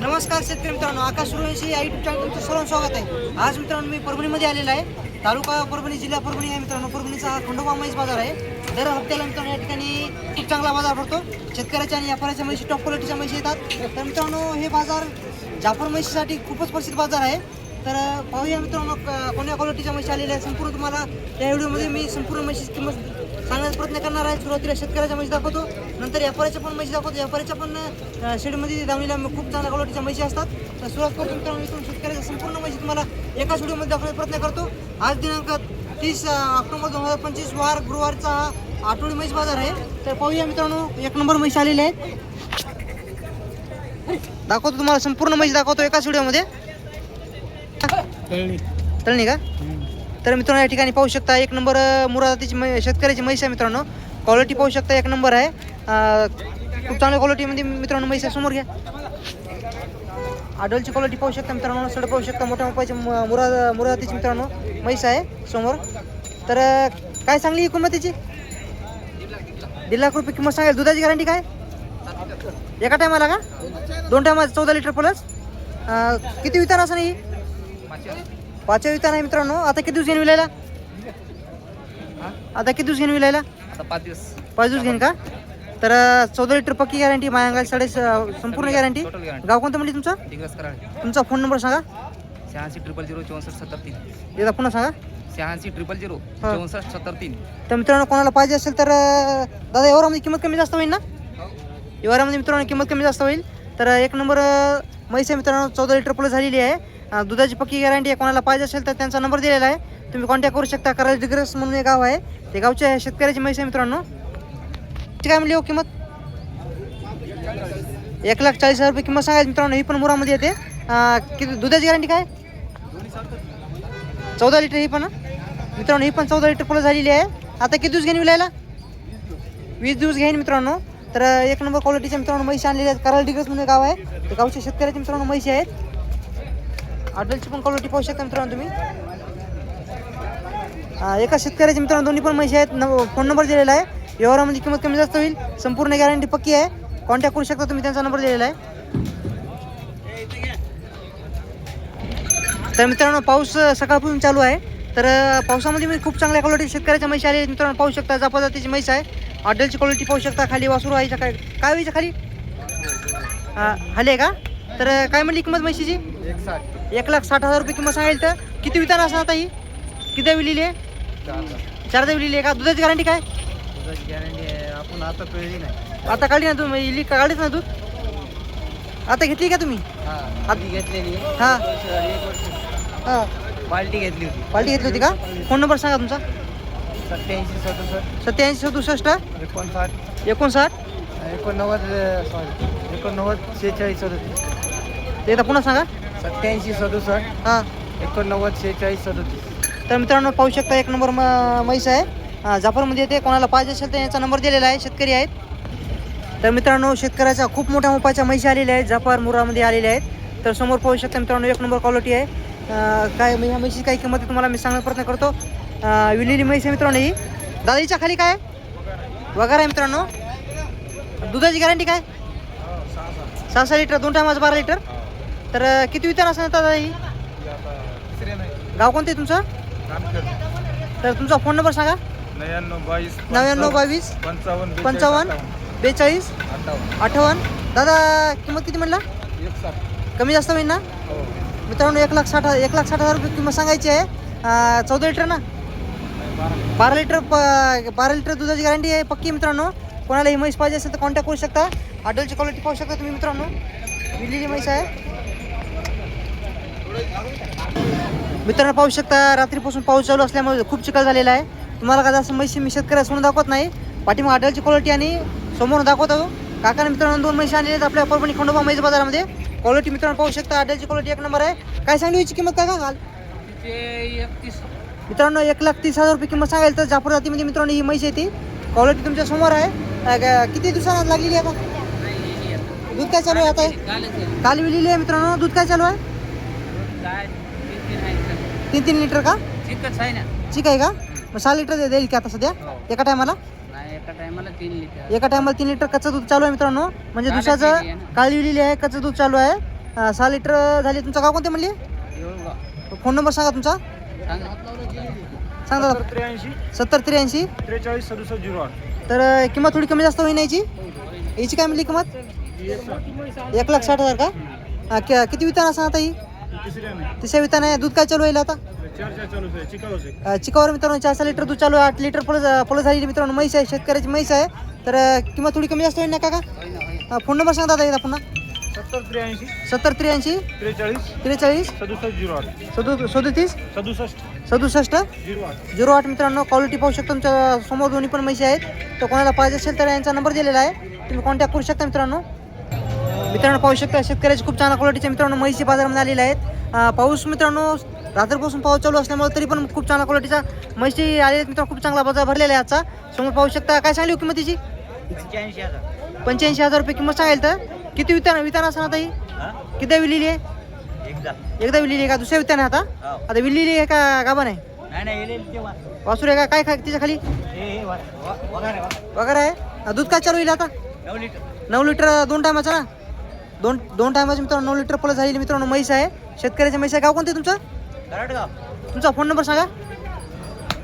नमस्कार शेतकरी मित्रांनो आकाश सुरवंशी या युट्यूब चॅनल तुमचं सर्व स्वागत आहे. आज मित्रांनो मी परभणीमध्ये आलेला आहे. तालुका परभणी जिल्हा परभणी आहे मित्रांनो. परभणीचा हा खंडोबा म्हैस बाजार आहे. दर हप्त्याला मित्रांनो या ठिकाणी खूप चांगला बाजार भरतो शेतकऱ्याच्या आणि व्यापाऱ्याच्या म्हशी टॉप क्वालिटीच्या म्हशी येतात. तर मित्रांनो हे बाजार जाफर म्हशीसाठी खूपच प्रसिद्ध बाजार आहे. तर पाहूया मित्रांनो कोण्या क्वालिटीच्या म्हशी आलेल्या आहेत. संपूर्ण तुम्हाला या व्हिडिओमध्ये मी संपूर्ण म्हशीची किंमत सांगण्याचा प्रयत्न करणार आहे. सुरुवातीला शेतकऱ्याच्या म्हशी दाखवतो. नंतर व्यापाऱ्याच्या पण म्हशी दाखवतो. व्यापाऱ्याच्या पण शेडमध्ये दावणीला खूप चांगल्या क्वालिटीच्या म्हशी असतात. तर सुरुवात करतो मित्रांनो इथून. शेतकऱ्याच्या संपूर्ण म्हशी तुम्हाला एकाच व्हिडिओमध्ये दाखवण्याचा प्रयत्न करतो. आज दिनांक तीस ऑक्टोबर दोन हजार पंचवीस वार गुरुवारचा हा आठवडी म्हैस बाजार आहे. तर पाहूया मित्रांनो एक नंबर म्हशी आलेले आहेत. दाखवतो तुम्हाला संपूर्ण म्हशी दाखवतो एकाच व्हिडिओमध्ये. तळणी. का? तर मित्रांनो या ठिकाणी पाहू शकता एक नंबर मुरादातीची मै शेतकऱ्याची म्हैस आहे मित्रांनो. क्वालिटी पाहू शकता एक नंबर आहे. खूप चांगल्या क्वालिटीमध्ये मित्रांनो म्हैस आहे. समोर घ्या. आडलची क्वालिटी पाहू शकता मित्रांनो. सड पाहू शकता मोठ्या मोठ्याची मुरा मुरादातीची मित्रांनो म्हैस आहे समोर. तर काय सांगली किंमत त्याची दीड लाख रुपये किंमत सांगेल. दुधाची गॅरंटी काय? एका टायमाला का? दोन टायमाला चौदा लिटर प्लस. किती वितार असं नाही पाचव्या वितान आहे मित्रांनो. आता किती दिवस घेऊन विलायला? आता किती दिवस घेऊन विलायला? पाच दिवस. पाच दिवस घेईन का? तर चौदा लिटर पक्की गॅरंटी मायांगाल साडे संपूर्ण गॅरंटी गाव कोणतं म्हणजे तुमचं? तुमचा फोन नंबर सांगा. शहाऐंशी ट्रिपल झिरो चौसष्ट सत्तर तीन. एकदा पुन्हा सांगा. शहाऐंशी ट्रिपल झिरो हा. चौसष्ट सत्तर तीन. तर मित्रांनो कोणाला पाहिजे असेल तर अं, दादा एवढ्यामध्ये किंमत कमी जास्त होईल ना? एवढ्यामध्ये मित्रांनो किंमत कमी जास्त होईल. तर एक नंबर अं, म्हैस आहे मित्रांनो चौदा लिटर प्लस झालेली आहे. अं, दुधाची पक्की गॅरंटी आहे. कोणाला पाहिजे असेल तर त्यांचा नंबर दिलेला आहे. तुम्ही कॉन्टॅक्ट करू शकता. कराड डिग्रस म्हणून एक गाव आहे. ते गावच्या शेतकऱ्याची म्हैस आहे मित्रांनो. ती काय म्हणली हो किंमत? एक लाख चाळीस हजार रुपये किंमत सांगायची मित्रांनो. ही पण मुरामध्ये येते. अं, किती दुधाची गॅरंटी काय? चौदा लिटर ही पण हं? मित्रांनो ही पण चौदा लिटर प्लस झालेली आहे. आता किती दिवस घेईन विलायला? वीस दिवस घेईन मित्रांनो. तर एक नंबर क्वालिटीच्या मित्रांनो म्हैशी आणलेल्या आहेत. कराल डिग्रस म्हणून गाव आहे. ते गावच्या शेतकऱ्याचे मित्रांनो म्हैशी आहेत. अडलची पण क्वालिटी पाहू शकता मित्रांनो तुम्ही. एका शेतकऱ्याचे मित्रांनो दोन्ही पण म्हैशी आहेत. न फोन नंबर दिलेला आहे. व्यवहारामध्ये किंमत कमी जास्त होईल. संपूर्ण गॅरंटी पक्की आहे. कॉन्टॅक्ट करू शकता तुम्ही. त्यांचा नंबर दिलेला आहे. तर मित्रांनो पाऊस सकाळपासून चालू आहे. तर पावसामध्ये मी खूप चांगल्या क्वालिटी शेतकऱ्याच्या म्हशी आले मित्रांनो पाहू शकता जापा जातीची म्हैस आहे. ऑर्डरची क्वालिटी पाहू शकता. खाली वासरू आहे काय काय व्हायचं खाली? हा आहे का? तर काय म्हणली किंमत म्हशीची? एक लाख साठ हजार रुपये किंमत सांगेल तर. किती वितान असणार आता ही? किती विलेली? आहे चार विलेली. आहे का दुधाची गॅरंटी काय? गॅरंटी आहे. आपण आता कळली नाही. आता काढली ना तुम्ही? इली काढलीच ना दूध? आता घेतली का तुम्ही? घेतलेली हां. हां. बाल्टी घेतली होती. पार्टी घेतली होती का? फोन नंबर सांगा तुमचा. सत्याऐंशी सदुसष्ट. सत्याऐंशी सदुसष्ट. एकोणसाठ. एकोणसाठ. एकोणनव्वद सॉरी एकोणनव्वद शेहेचाळीस सदतीस एकदा पुन्हा सांगा. सत्याऐंशी सदुसष्ट. हां. एकोणनव्वद शेहेचाळीस सदतीस. तर मित्रांनो पाहू शकता एक नंबर म- म्हैस आहे. जाफरमध्ये येते. कोणाला पाहिजे असेल तर यांचा नंबर दिलेला आहे. शेतकरी आहेत. तर मित्रांनो शेतकऱ्याच्या खूप मोठ्या मोपाच्या म्हैशी आलेल्या आहेत. जाफर मुरामध्ये आलेल्या आहेत. तर समोर पाहू शकता मित्रांनो एक नंबर क्वालिटी आहे. काय ह्या म्हशीची काही किंमत आहे तुम्हाला मी सांगण्याचा प्रयत्न करतो. विलेली म्हैस आहे मित्रांनो ही. दादाईच्या खाली काय? वगैरे आहे मित्रांनो. दुधाची गॅरंटी काय? सहा सहा लिटर दोन टायमाचं बारा लिटर. तर किती विचार असणार दादा ही गाव कोणतं आहे तुमचं? तर तुमचा फोन नंबर सांगा. नव्याण्णव बावीस नव्याण्णव बावीस पंचावन्न पंचावन्न बेचाळीस अठ्ठावन्न. दादा किंमत किती म्हणला? कमी जास्त होईल ना? हो. मित्रांनो एक लाख साठ एक लाख साठ हजार रुपये किंमत सांगायची आहे. चौदा लिटर ना? बारा लिटर प बारा लिटर दुधाची गॅरंटी आहे पक्की मित्रांनो. कोणाला ही म्हैस पाहिजे असेल तर कॉन्टॅक्ट करू शकता. आडलची क्वालिटी पाहू शकता तुम्ही मित्रांनो. दिलेली म्हैस आहे. मित्रांनो पाहू शकता रात्रीपासून पाऊस चालू असल्यामुळे खूप चिखल झालेला आहे. तुम्हाला का जास्त म्हैशी मी शेतकऱ्या सोडून दाखवत नाही. पाठीमाग आडलची क्वालिटी आणि समोर आहो काकाने मित्रांनो दोन म्हशी आणलेल्या आहेत आपल्या परभणी खंडोबा म्हैस बाजारामध्ये. क्वालिटी मित्रांनो पाहू शकता. आडलची क्वालिटी एक नंबर आहे. काय सांगली याची किंमत काय सांगाल? एकतीस. मित्रांनो एक लाख तीस हजार रुपये किंमत सांगायला तर जापूर जातीमध्ये मित्रांनो ही म्हैस येते क्वालिटी तुमच्यासमोर आहे. किती दिवसांना लागलेली आहे आता? दूध काय चालू आहे आता? काल विलेली आहे मित्रांनो. दूध काय चालू आहे? तीन तीन लिटर का? चिकच आहे ना. ठीक आहे का? मग सहा लिटर दे- देईल की आता सध्या? हो. एका टायमाला? एका टायमाला तीन लिटर. एका टायमाला तीन लिटर कच्चं दूध चालू आहे मित्रांनो. म्हणजे कालच दुसऱ्याचं दिली आहे ना. काळी विलेली आहे कच्चं दूध चालू आहे. अं, सहा लिटर झाली. तुमचं गाव कोणते म्हणले? एवढं फोन नंबर सांगा तुमचा. सांगा. त्र्याऐंशी. सत्तर त्र्याऐंशी. त्रेचाळीस सदुसष्ट झिरो आठ. तर अं, किंमत थोडी कमी जास्त होईल याची? याची काय म्हणली किंमत? एक लाख. साठ हजार का? अं, कि- किती वितान असं आता ही तिसऱ्या वितान आहे दूध काय चालू आहे आता? आहे. चिकावर मित्रांनो चार सहा लिटर दूध चालू आहे. आठ लिटर पलस पलस झालेली मित्रांनो म्हैस आहे. शेतकऱ्याची म्हैस आहे. तर किंमत थोडी कमी जास्त होईल ना काका? अं, फोन नंबर सांगा दादा एकदा पुन्हा. सत्तर त्र्याऐंशी. सत्तर त्र्याऐंशी. त्रेचाळीस. त्रेचाळीस. सदुसष्ट झिरो आठ. सदु सदोतीस? सदुसष्ट. सदुसष्ट? झिरो आठ. झिरो आठ मित्रांनो क्वालिटी पाहू शकता तुमच्यासमोर दोन्ही पण म्हशी आहेत. तर कोणाला पाहिजे असेल तर यांचा नंबर दिलेला आहे. तुम्ही कॉन्टॅक्ट करू शकता मित्रांनो. मित्रांनो पाहू शकता शेतकऱ्याचे खूप चांगल्या क्वालिटीचे मित्रांनो म्हैसी बाजारामध्ये आलेले आहेत. पाऊस मित्रांनो रात्रीपासून पाऊस चालू असल्यामुळे तरी पण खूप चांगल्या क्वालिटीचा म्हैसी आलेले आहेत मित्रांनो खूप चांगला बाजार भरलेला आहे आजचा. समोर पाहू शकता काय सांगली हो किंमतीची? पंच्याऐंशी हजार पंच्याऐंशी हजार रुपये किंमत सांगेल तर. किती वितान वितान असणार आता ही? किती विलेली आहे? एकदा. विलेली आहे का? दुसऱ्या वितान आहे आता? हो. आता विलेली आहे का आहे? नाही येईल वासूर आहे का? काय खा तिच्या खाली? वगैरे आहे दूध काय चालू होईल आता? नऊ लिटर. दोन टायमाचं ना? दोन दोन टायमाचे मित्रांनो नऊ लिटर प्लस झालेली मित्रांनो म्हैस आहे. शेतकऱ्याचे म्हैस आहे. गाव कोणते तुमचं? कराडगाव तुमचा फोन नंबर सांगा.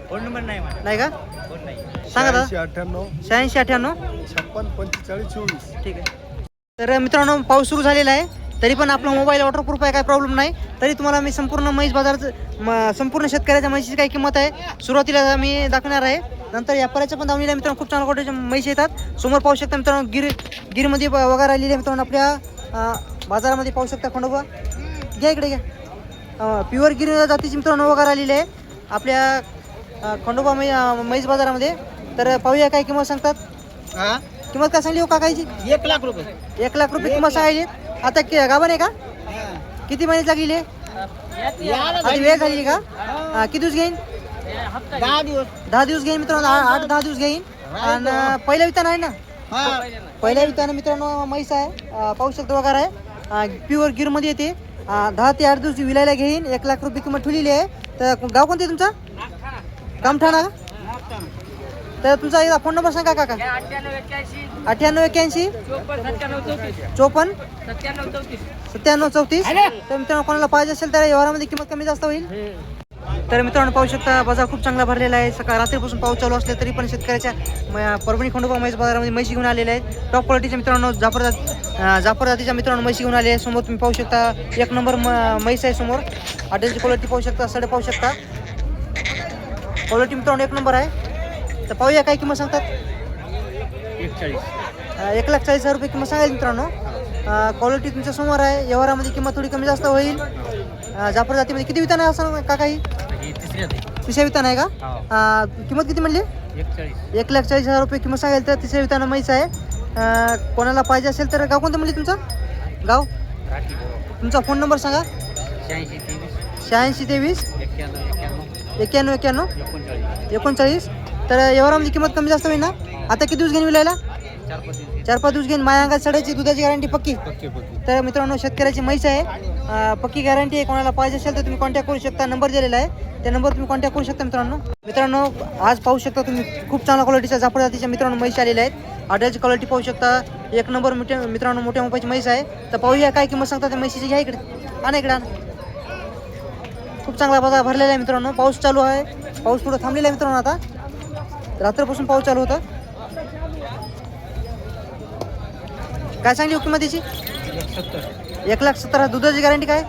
फोन नंबर नाही मला. नाही का? फोन नाही. सांगा दादा. अठ्ठ्याण्णव. शहाऐंशी अठ्ठ्याण्णव. छप्पन पंचेचाळीस चोवीस. ठीक आहे. तर मित्रांनो पाऊस सुरू झालेला आहे. तरी पण आपला मोबाईल वॉटरप्रूफ आहे काय प्रॉब्लेम नाही. तरी तुम्हाला मी संपूर्ण म्हैस बाजाराचं म- संपूर्ण शेतकऱ्याच्या म्हैशीची काय किंमत आहे. सुरुवातीला मी दाखवणार आहे. नंतर व्यापाऱ्याच्या पण दावणीला मित्रांनो खूप चांगल्या क्वालिटीच्या म्हैस येतात. समोर पाहू शकता मित्रांनो गिर गिरमध्ये ब- वगैरे आलेली आहे मित्रांनो आपल्या अं, बाजारामध्ये पाहू शकता खंडोबा. घ्या इकडे घ्या. प्युअर गिर जातीची मित्रांनो वगैरे आलेली आहे. आपल्या खंडोबा मै अं, म्हैस बाजारामध्ये. तर पाहूया काय किंमत सांगतात. किंमत काय सांगली हो काकाची? एक लाख रुपये. एक लाख रुपये किंमत सांगायची. आता कि- गाभण आहे का? किती महिन्यात लागली आता वेळ झाली का? हा, किती दिवस घेईन? दहा दिवस. दहा दिवस घेईन मित्रांनो आठ दहा दिवस घेईन. आणि पहिल्या वितान आहे ना? पहिल्या वितान मित्रांनो म्हैस आहे. पाहू शकतो वगैरे आहे. प्युअर गिरमध्ये येते. दहा ते आठ दिवस विलायला घेईन एक लाख रुपये किंमत ठेवलेली आहे. तर गाव कोणते तुमचा? कामठाणा का तर तुमचा एकदा फोन नंबर सांगा काका. अठ्ठ्याण्णव एक्क्याऐंशी. चोपन्न सत्त्याण्णव चौतीस. तर मित्रांनो कोणाला पाहिजे असेल तर व्यवहारामध्ये किंमत कमी जास्त होईल. तर मित्रांनो पाहू शकता बाजार खूप चांगला भरलेला आहे. सकाळ रात्रीपासून पाऊस चालू असले तरी पण शेतकऱ्याच्या म- परभणी खंडोबा म्हैस बाजारामध्ये म्हैशी घेऊन आलेले आहेत. टॉप क्वालिटीच्या मित्रांनो जाफर जाफर जातीच्या मित्रांनो म्हैशी घेऊन आले आहे समोर तुम्ही पाहू शकता एक नंबर म- म्हैस आहे समोर. हॉटेलची क्वालिटी पाहू शकता सडे पाहू शकता. क्वालिटी मित्रांनो एक नंबर आहे. तर पाहूया काय किंमत सांगतात. एक लाख चाळीस हजार रुपये किंमत सांगायला मित्रांनो. क्वालिटी तुमच्यासमोर आहे. व्यवहारामध्ये किंमत थोडी कमी जास्त होईल. अं, जाफर जातीमध्ये किती वितान आहे असं ही ही तिसरी होती तिसऱ्या वितान आहे का? हो. अं, किंमत किती म्हणली? एक लाख चाळीस हजार रुपये किंमत सांगायला तर तिसऱ्या वितानं म्हैस आहे. अं, कोणाला पाहिजे असेल तर गाव कोणतं म्हणले तुमचं? गाव? राठी तुमचा फोन नंबर सांगा. शहाऐंशी तेवीस. शहाऐंशी तेवीस. एक्क्याण्णव एक्क्याण्णव. एक्क्याण्णव एक्क्याण्णव. एकोणचाळीस. एकोणचाळीस. तर व्यवहारामध्ये किंमत कमी जास्त होईल ना? आता किती दिवस घेऊन विलायला चार पाच दिवस. चार पाच दिवस घेईन माया अंगात सडायची दुधाची गॅरंटी पक्की. पक्के पक्के. तर मित्रांनो शेतकऱ्याची म्हैस आहे. अं, पक्की गॅरंटी आहे कोणाला पाहिजे असेल तर तुम्ही कॉन्टॅक्ट करू शकता. नंबर दिलेला आहे. त्या नंबर तुम्ही कॉन्टॅक्ट करू शकता मित्रांनो. मित्रांनो आज पाहू शकता तुम्ही खूप चांगल्या क्वालिटीच्या जाफर जातीच्या मित्रांनो म्हैस आलेल्या आहेत. ऑर्डरची क्वालिटी पाहू शकता. एक नंबर मोठे मित्रांनो मोठ्या मोबाईलची म्हैस आहे. तर पाहूया काय किंमत सांगता त्या म्हैशीची. घ्या इकडे. आणा इकडे आण. खूप चांगला बाजार भरलेला आहे मित्रांनो. पाऊस चालू आहे. पाऊस पुढं थांबलेला आहे मित्रांनो आता. रात्रपासून पाऊस चालू होता. काय सांगली हो किंमत त्याची एक लाख सत्तर हजार दुधाची गॅरंटी काय?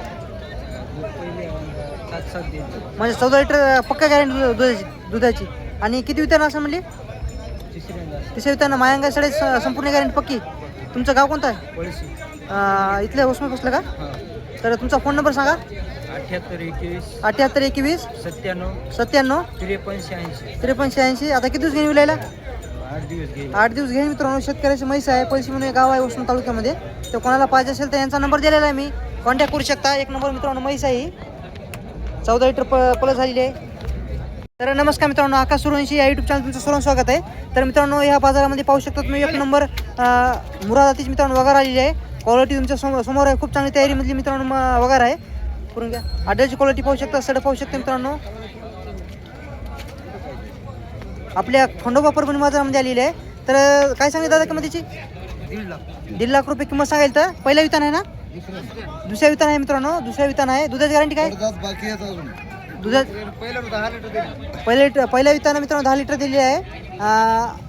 म्हणजे चौदा लिटर पक्का गॅरंटी दुधाची दुधाची. आणि किती विताना असं म्हणले? तिसऱ्या विताना मायांगा सडे संपूर्ण गॅरंटी पक्की? तुमचं गाव कोणतं आहे? इथल्या उस्मा बसलं का? तर तुमचा फोन नंबर सांगा. अठ्ठ्याहत्तर एकवीस. अठ्याहत्तर एकवीस. सत्त्याण्णव. सत्त्याण्णव. त्रेपन्न शहाऐंशी. त्रेपन्न शहाऐंशी. आता किती दिवस घेऊन विलायला? आठ दिवस घेईन मित्रांनो. शेतकऱ्याची म्हैस आहे. पैसे म्हणून एक गाव आहे उष्ण तालुक्यामध्ये. तर कोणाला पाहिजे असेल तर यांचा नंबर दिलेला आहे मी. कॉन्टॅक्ट करू शकता. एक नंबर मित्रांनो म्हैस आहे चौदा लिटर प प्लस झालेली आहे. तर नमस्कार मित्रांनो आकाश सुरवंशी या युट्यूब चॅनल तुमचं सर्व स्वागत आहे. तर मित्रांनो ह्या बाजारामध्ये पाहू शकता तुम्ही एक नंबर मुरादातीची मित्रांनो वगैरे आलेली आहे. क्वालिटी तुमच्यासमोर समोर आहे. खूप चांगली तयारीमधली मित्रांनो वगैरे आहे. करून घ्या. आड्याची क्वालिटी पाहू शकता सड पाहू शकता मित्रांनो. आपल्या खंडोबा परभणी बाजारामध्ये आलेली आहे. तर काय सांगितलं दादा किंमत त्याची दीड लाख. दीड लाख रुपये किंमत सांगेल तर. पहिला वितान आहे ना? दुसऱ्या वितान आहे मित्रांनो. दुसऱ्या वितान आहे. दुधाची गॅरंटी काय? बाकी आहे अजून. दुधा पहिलं दहा लिटर पहिल्या वितानं मित्रांनो दहा लिटर दिलेली आहे.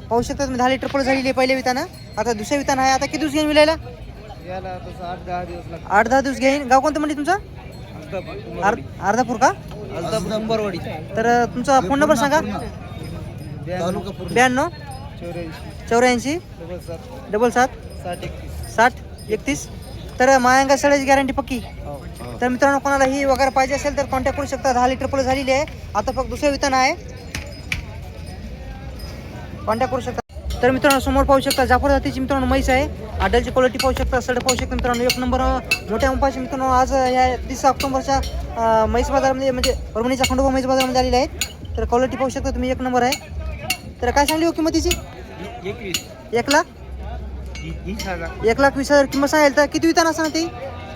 पाहू शकता तुम्ही दहा लिटर पुढे झालेली आहे पहिल्या वितानं. आता दुसऱ्या वितान आहे. आता किती दिवस घेऊन विलायला? याला तसं आठ दहा दिवस लागतात आठ दहा दिवस घेईन. गाव कोणतं म्हणजे तुमचं? अर्धा अर्ध अर्धापूर का? नंबरवाडी तर तुमचा फोन नंबर सांगा. ब्याण्णव. चौऱ्याऐंशी. डबल सात. साठ एकतीस. तर मायांगा सड्याची गॅरंटी पक्की? हो. तर मित्रांनो कोणाला ही वगैरे पाहिजे असेल तर कॉन्टॅक्ट करू शकता. दहा लिटर पुढे झालेली आहे. आता फक्त दुसऱ्या वितान आहे. कॉन्टॅक्ट करू शकता. तर मित्रांनो समोर पाहू शकता जाफर जातीची मित्रांनो म्हैस आहे. आडलची क्वालिटी पाहू शकता सड पाहू शकता मित्रांनो. एक नंबर मोठ्या अंपाशी मित्रांनो आज या तीस ऑक्टोबरच्या म्हैस बाजारामध्ये म्हणजे परभणीच्या खंडोबा म्हैस बाजारामध्ये आलेले आहेत. तर क्वालिटी पाहू शकता तुम्ही एक नंबर आहे. तर काय सांगली हो किंमतीची? एकवीस. एक लाख? वीस हजार. एक लाख वीस हजार किंमत सांगेल तर किती वितान असणार ती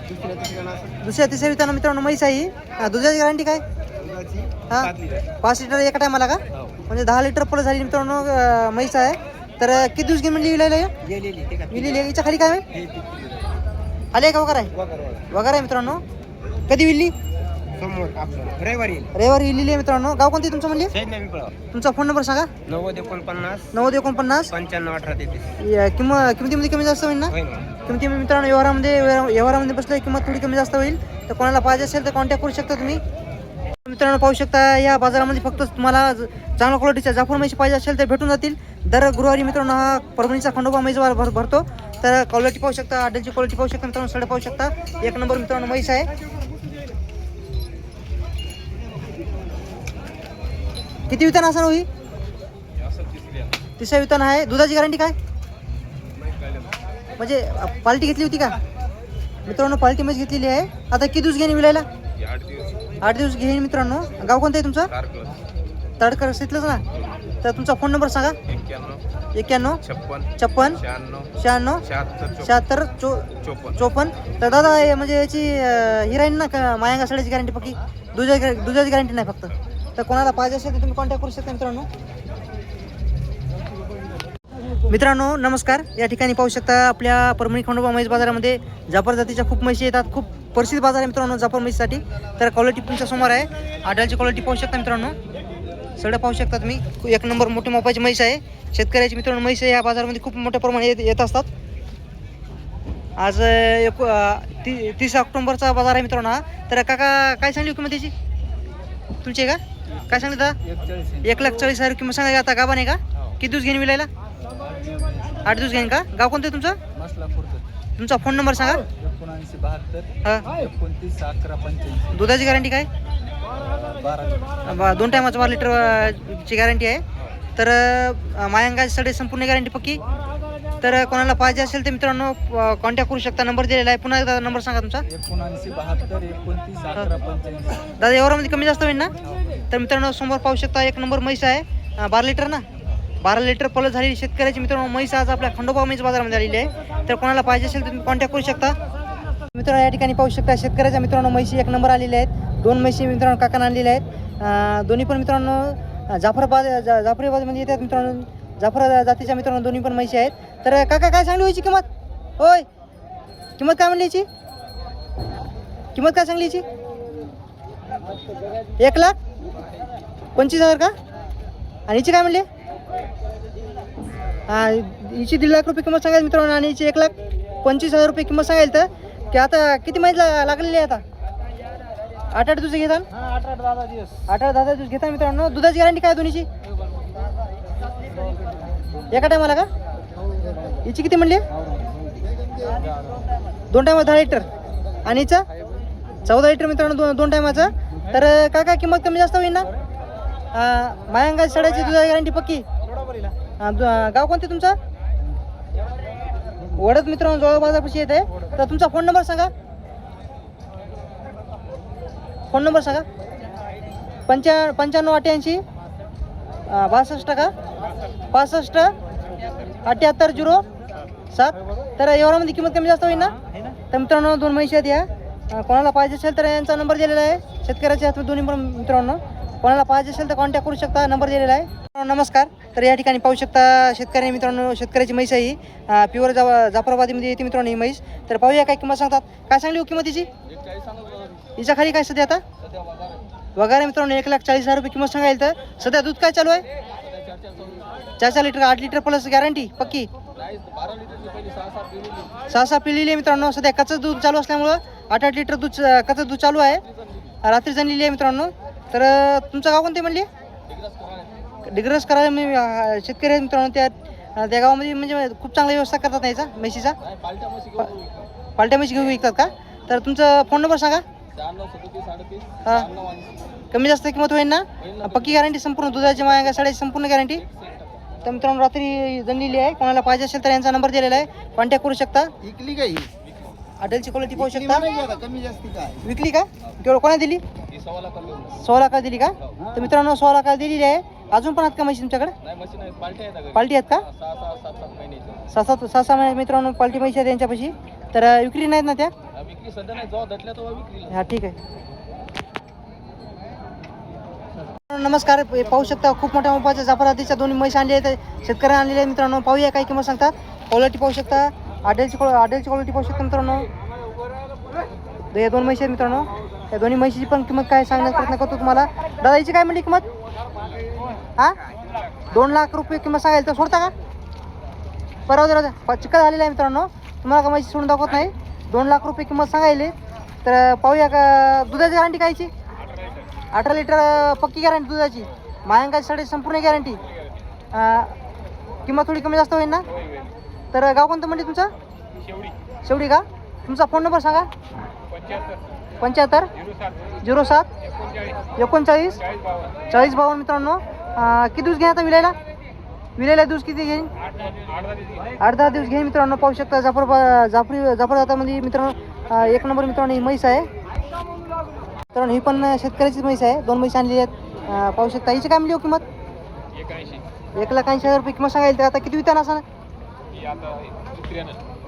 दुसऱ्या तिसऱ्या दुसऱ्या तिसऱ्या विताना मित्रांनो म्हैस आहे ही. हा, दुधाची गॅरंटी काय? दुधाची हा? पाच लिटर. पाच लिटर एका टायमाला का? हो. म्हणजे दहा लिटर पुढे झाली मित्रांनो अं, म्हैस आहे. तर अं, किती दिवस घेऊन म्हणली विलायला गेलेली ते का विलेली याच्या खाली काय आहे? हे. आले का वगैरे? आहे. वगैरे आहे मित्रांनो. कधी विल्ली? समोर आपलं रविवारी येईल. रविवारी आहे मित्रांनो. गाव कोणते तुमचं म्हणले? पळाव तुमचा फोन नंबर सांगा. नव्वद एकोणपन्नास नव्वद एकोणपन्नास. पंच्याण्णव अठरा तेहतीस. या किंमत किमतीमध्ये कमी जास्त होईल ना? किमती मित्रांनो व्यवहारामध्ये व्यवहार- व्यवहारामध्ये बसल्या किंमत थोडी कमी जास्त होईल. तर कोणाला पाहिजे असेल तर कॉन्टॅक्ट करू शकता तुम्ही. मित्रांनो पाहू शकता या बाजारामध्ये फक्त तुम्हाला ज- चांगल्या क्वालिटीच्या जाफर म्हैस पाहिजे असेल तर भेटून जातील. दर गुरुवारी मित्रांनो हा परभणीचा खंडोबा म्हैस बाजार भर भरतो. तर क्वालिटी पाहू शकता आड्याची क्वालिटी पाहू शकता मित्रांनो सडे पाहू शकता. एक नंबर मित्रांनो म्हैस आहे. किती वितान असणार होई तिसऱ्या वितान आहे. दुधाची गॅरंटी काय? म्हणजे पार्टी घेतली होती का? मित्रांनो पार्टी मध्ये घेतलेली आहे. आता किती दिवस घेणे मिळायला आठ दिवस घेईन मित्रांनो. गाव कोणतं आहे तुमचं? तडकर इथलंच ना? तर तुमचा फोन नंबर सांगा. एक्क्याण्णव. छप्पन. छप्पन. शहाण्णव. शहात्तर. चो चोपन्न. तर दादा हे म्हणजे याची ही राहील ना का? मायांगा साड्याची गॅरंटी पक्की? दुधाची दुधाची गॅरंटी नाही फक्त. तर कोणाला पाहिजे असेल तर तुम्ही कॉन्टॅक्ट करू शकता मित्रांनो. मित्रांनो नमस्कार. या ठिकाणी पाहू शकता आपल्या परमणी खंडोबा म्हैस बाजारामध्ये जाफर जातीच्या खूप म्हशी येतात. खूप प्रसिद्ध बाजार आहे मित्रांनो जाफर म्हैससाठी तर क्वालिटी तुमच्यासमोर आहे. आडाची क्वालिटी पाहू शकता मित्रांनो. सगळं पाहू शकता तुम्ही. एक नंबर मोठी मोपायची म्हैस आहे. शेतकऱ्याची मित्रांनो म्हैस आहे या बाजारामध्ये खूप मोठ्या प्रमाणात येत येत असतात. आज एक ती तीस ऑक्टोंबरचा बाजार आहे मित्रांनो हा. तर काका काय सांगली किंमत त्याची तुमची आहे का? काय सांगितलं? एक लाख चाळीस हजार किंमत सांगा आता गाभा नाही का? किती दिवस घेईन विलायला? आठ दिवस घेईन का? गाव कोणतं आहे तुमचं? तुमचा फोन नंबर सांगा. एकोणऐंशी बहात्तर हा. एकोणतीस अकरा पंच्याऐंशी दुधाची गॅरंटी काय? बा- दोन टायमाचं बारा लिटर ची गॅरंटी आहे. तर अ, सडे संपूर्ण गॅरंटी पक्की? तर कोणाला पाहिजे असेल तर मित्रांनो कॉन्टॅक्ट करू शकता. नंबर दिलेला आहे. पुन्हा एकदा नंबर सांगा तुमचा. एकोणऐंशी बहात्तर एकोणतीस अकरा पंच्याऐंशी. दादा एवढ्यामध्ये कमी जास्त होईल ना? तर मित्रांनो समोर पाहू शकता एक नंबर म्हैस आहे. बारा लिटर ना? बारा लिटर पलट झालेली शेतकऱ्याची मित्रांनो म्हैस आज आपल्या खंडोबा म्हैस बाजारामध्ये आलेली आहे. तर कोणाला पाहिजे असेल तर तुम्ही कॉन्टॅक्ट करू शकता. मित्रांनो या ठिकाणी पाहू शकता शेतकऱ्याच्या मित्रांनो म्हैशी एक नंबर आलेल्या आहेत. दोन म्हैशी मित्रांनो काकांना आणलेल्या आहेत. दोन्ही पण मित्रांनो जाफराबाद जाफराबादमध्ये येतात मित्रांनो. जाफरा जातीच्या मित्रांनो दोन्ही पण म्हैशी आहेत. तर काका काय सांगली व्हायची किंमत? होय. किंमत काय म्हणली याची किंमत काय सांगली याची एक लाख? पंचवीस हजार का? आणि हिची काय म्हणले? हा हिची दीड लाख रुपये किंमत सांगायला मित्रांनो आणि हिची एक लाख पंचवीस हजार रुपये किंमत सांगायला तर की आता किती महिने ला- लागलेली आहे आता? आठ आठ दिवस घेता आठ आठ दहा दिवस. आठ आठ दहा दहा दिवस घेता मित्रांनो. दुधाची गॅरंटी काय दोन्हीची? एका टायमाला का? हिची किती म्हणली? दोन टायमा दहा लिटर आणि हिचा? चौदा लिटर मित्रांनो दोन दोन टायमाचा तर काका किंमत कमी जास्त होईल ना? मायांगा सडायची तुझा गॅरंटी पक्की? गाव कोणते तुमचं? वडद मित्रांनो जवळ बाजारपाशी येत. आहे तर तुमचा फोन नंबर सांगा. फोन नंबर सांगा. पंच्या पंच्याण्णव अठ्ठ्याऐंशी. बासष्ट का? पासष्ट अठ्ठ्याहत्तर झिरो. सात. तर एवढ्यामध्ये किंमत कमी जास्त होईल ना? तर मित्रांनो दोन म्हशी आहेत या. कोणाला पाहिजे असेल तर यांचा नंबर दिलेला आहे. शेतकऱ्याच्या हातात दोन्ही पण मित्रांनो. कोणाला पाहिजे असेल तर कॉन्टॅक्ट करू शकता. नंबर दिलेला आहे. नमस्कार. तर या ठिकाणी पाहू शकता शेतकरी मित्रांनो शेतकऱ्याची म्हैस आहे ही. प्युअर जा जाफराबादीमध्ये येते मित्रांनो ही म्हैस. तर पाहूया काय किंमत सांगतात. काय सांगली हो किंमत तिची हिच्या खाली काय सध्या आता? वगैरे मित्रांनो एक लाख चाळीस हजार रुपये किंमत सांगायला तर. सध्या दूध काय चालू आहे? चार चार लिटर आठ लिटर प्लस गॅरंटी पक्की? सहा सहा पिलेली आहे मित्रांनो सध्या कच्चं दूध चालू असल्यामुळं आठ आठ लिटर दूध कच्चं दूध चालू आहे. रात्री जाणलेली आहे मित्रांनो. तर तुमचं गाव कोणते म्हणले? डिग्रस करायला मी शेतकरी आहे मित्रांनो त्या त्या गावामध्ये म्हणजे खूप चांगला व्यवस्था करतात याचा म्हशीचा? पालट्या म्हशी घेऊ विकतात का? तर तुमचा फोन नंबर सांगा. हां. कमी जास्त किंमत होईल ना? पक्की गॅरंटी संपूर्ण दुधाची माया साड्याची संपूर्ण गॅरंटी तर मित्रांनो रात्री जणलेली आहे. कोणाला पाहिजे असेल तर यांचा नंबर दिलेला आहे. कॉन्टॅक्ट करू शकता. इकली का ही? हॉटेलची क्वालिटी पाहू शकता. कमी जास्ती काय विकली का? केवढं कोणा दिली? सोळा लाखाला दिली. का? तर मित्रांनो सोळा लाखाला दिलेली आहे. अजून पण आहेत का म्हशी तुमच्याकडे? पाल्टी आहेत का? सहा सात सहा सहा महिने मित्रांनो पाल्टी म्हशी आहेत यांच्यापाशी. तर विक्री नाहीत ना त्या? हा ठीक आहे. नमस्कार हे पाहू शकता खूप मोठ्या मोपाच्या जाफरातीच्या दोन्ही म्हैस आणले आहेत. शेतकऱ्यांना आणलेले आहेत मित्रांनो. पाहूया काय किंमत सांगतात क्वालिटी पाहू शकता. आडेलची आडेलची क्वालिटी पाहू शकता मित्रांनो. या दोन म्हशी आहेत मित्रांनो. या दोन्ही म्हैशीची पण किंमत काय सांगण्याचा प्रयत्न करतो तुम्हाला. दादा याची काय म्हणली किंमत? हा? दोन लाख रुपये किंमत सांगायला तर सोडता का? परवा जरा चिकन झालेला आहे मित्रांनो. तुम्हाला का म्हैशी सोडून दाखवत नाही? दोन लाख रुपये किंमत सांगायले. तर पाहूया का दुधाची गॅरंटी कायची अठरा लिटर पक्की गॅरंटी दुधाची. मायंगाची साडी संपूर्ण गॅरंटी किंमत थोडी कमी जास्त होईल ना? तर गाव कोणतं म्हणजे तुमचं? शेवडी. का? तुमचा फोन नंबर सांगा. पंच्याहत्तर. झिरो सात. एकोणचाळीस. चाळीस बावन्न. मित्रांनो. किती दिवस आता विलायला? विलायला दिवस किती घेईन? आठ दहा दिवस घेईन. मित्रांनो. पाहू शकता जाफर जाफरी जाफर जातामध्ये मित्रांनो एक नंबर मित्रांनो ही म्हैस आहे. मित्रांनो ही पण शेतकऱ्याचीच म्हैस आहे. दोन म्हैस आणलेली आहेत. पाहू शकता. हिची काय मिळली हो किंमत? एक लाख ऐंशी हजार रुपये किंमत सांगायला तर. आता किती वितान असं?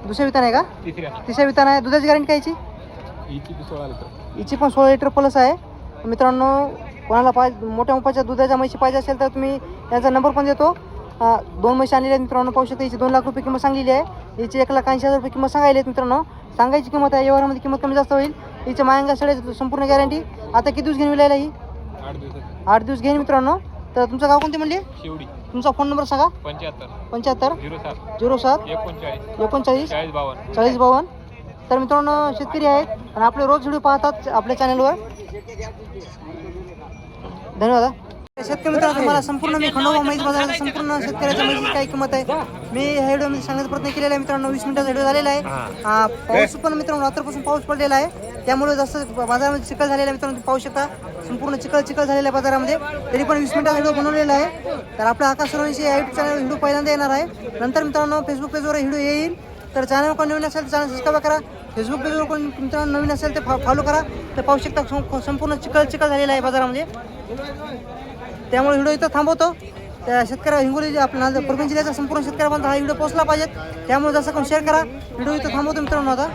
दुसऱ्या वितान आहे का? तिसऱ्या वितान आहे. दुधाची गॅरंटी कायची हिची? पण सोळा लिटर. प्लस आहे. मित्रांनो कोणाला पाहिजे मोठ्या मोठ्याच्या दुधाच्या म्हशी पाहिजे असेल तर तुम्ही यांचा नंबर पण देतो. दोन म्हशी आणलेल्या आहेत मित्रांनो. पाहू शकता हिची दोन लाख रुपये किंमत सांगलेली आहे. हिची एक लाख ऐंशी हजार रुपये किंमत सांगायली आहेत मित्रांनो. सांगायची किंमत आहे. व्यवहारामध्ये किंमत कमी जास्त होईल. हिच्या मायंगा सड्याची संपूर्ण गॅरंटी आता किती दिवस घेऊन विलायला ही? आठ दिवस घेईन मित्रांनो. तर तुमचं गाव कोणते म्हणले? शेवडी. तुमचा फोन नंबर सांगा. पंच्याहत्तर. पंच्याहत्तर. झिरो सात. झिरो सात. एकोणचाळीस. एकोणचाळीस. चाळीस बावन्न. चाळीस बावन्न. तर मित्रांनो शेतकरी आहेत आणि आपले रोज व्हिडिओ पाहतात आपल्या चॅनलवर धन्यवाद शेतकरी मित्रांनो तुम्हाला संपूर्ण मी खंडोबा म्हैस बाजारात संपूर्ण शेतकऱ्याच्या म्हैसीची काय किंमत आहे? मी ह्या व्हिडिओमध्ये सांगण्याचा प्रयत्न केलेला आहे मित्रांनो वीस मिनिटाचा व्हिडिओ झालेला आहे. हा, पाऊस पण मित्रांनो रात्रपासून पाऊस पडलेला आहे. त्यामुळे जास्त बाजारामध्ये चिखल झालेला आहे मित्रांनो तुम्ही पाहू शकता. संपूर्ण चिखल चिखल झालेला आहे बाजारामध्ये. तरी पण वीस मिनिटाचा व्हिडिओ बनवलेला आहे. तर आपल्या आकाश सर्वांशी या युट्यूब चॅनल व्हिडिओ पहिल्यांदा येणार आहे. नंतर मित्रांनो फेसबुक पेजवर व्हिडिओ येईल. तर चॅनल कोण नवीन असेल तर चॅनल सबस्क्राईब करा. फेसबुक पेजवर कोण मित्रांनो नवीन असेल तर फॉलो करा. तर पाहू शकता संपूर्ण चिखल चिखल झालेला आहे बाजारामध्ये. त्यामुळे व्हिडिओ इथं थांबवतो. त्या शेतकऱ्या हिंगोली आपल्या परभणी जिल्ह्याचा संपूर्ण शेतकऱ्यापर्यंत हा व्हिडिओ पोहोचला पाहिजे. त्यामुळे जसं कोण शेअर करा व्हिडिओ इथं थांबवतो मित्रांनो आता.